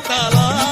Catalão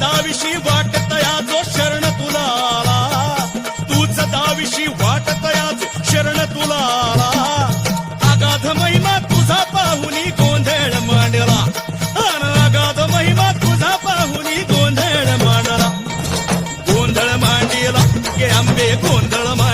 दाविशी वाट तया जो शरण तुला आला तूच दाविशी वाट तया शरण तुला आला आगाध महिमा तुझा पाहुनी गोंधळ मांडला. आगाध महिमा तुझा पाहुनी गोंधळ मांडला. गोंधळ मांडिला के आंबे गोंधळ मांडला.